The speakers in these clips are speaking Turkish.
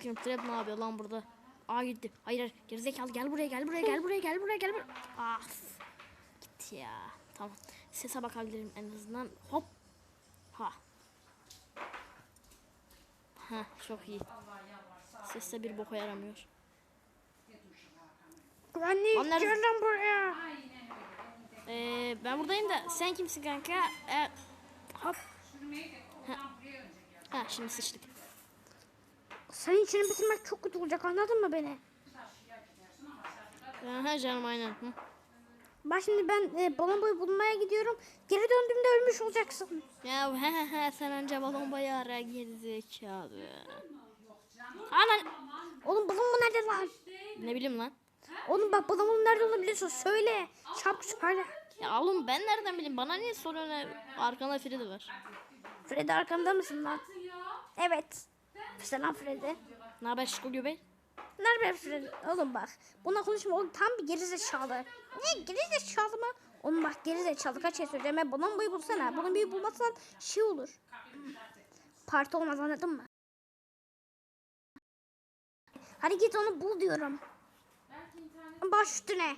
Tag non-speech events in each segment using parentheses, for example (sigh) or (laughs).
Bakayım Fred ne yapıyor lan burada? Aa gitti. Hayır hayır. Gerizekalı gel buraya gel buraya gel buraya gel buraya gel buraya. Ah. Gitti ya. Tamam. Sese bakabilirim en azından. Hop. Ha. Ha çok iyi. Sesle bir boka yaramıyor. Güvenlik Onlar- gel lan buraya. Ee, ben buradayım da sen kimsin kanka? Ee, hop. Ha. ha şimdi sıçtık. Senin içini bitirmek çok kötü olacak anladın mı beni? Aha canım aynen. Hı. Bak şimdi ben e, balon boyu bulmaya gidiyorum. Geri döndüğümde ölmüş olacaksın. Ya he he he sen anca balon bayağı ara gerizekalı. Anan. Oğlum balon mu nerede lan? Ne bileyim lan. Oğlum bak balonun nerede olabiliyorsun söyle. Çabuk söyle. Ya oğlum ben nereden bileyim? Bana niye soruyorsun? Arkanda Freddy var. Freddy arkamda mısın lan? Evet. Selam Freddy. Ne haber Şiko Göbek? Nerede Freddy? Oğlum bak. Buna konuşma oğlum tam bir gerizekalı. Ne gerizekalı mı? Oğlum bak gerizekalı kaç şey söyleyeceğim. Ben balon boyu bulsana. Balon boyu bulmazsan şey olur. Parti olmaz anladın mı? Hadi git onu bul diyorum. Baş üstüne.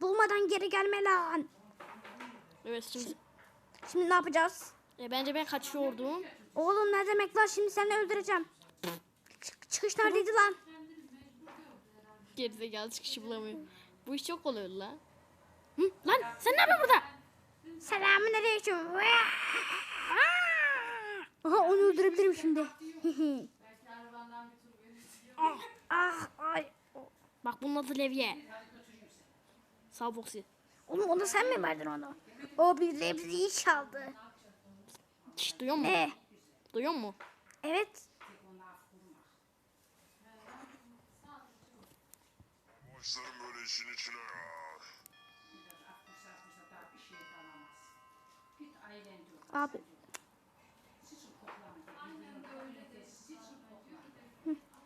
Bulmadan geri gelme lan. Evet şimdi. Şimdi ne yapacağız? E, bence ben kaçıyordum. Oğlum ne demek lan şimdi seni öldüreceğim. Çık- çıkış neredeydi lan? Gerizekalı çıkışı bulamıyor. Bu iş çok oldu lan. Hı, lan sen ne yapıyorsun burada? Selamun aleyküm. Aha onu öldürebilirim şimdi. (laughs) ah, ah, ay. Bak bunun adı Levye. Sağ Foxy. Oğlum onu sen mi verdin onu? O bir leblebiyi çaldı. Şşt duyuyor musun? Ne? Duyuyor musun? Evet. Başlarım böyle işin içine ya. Abi.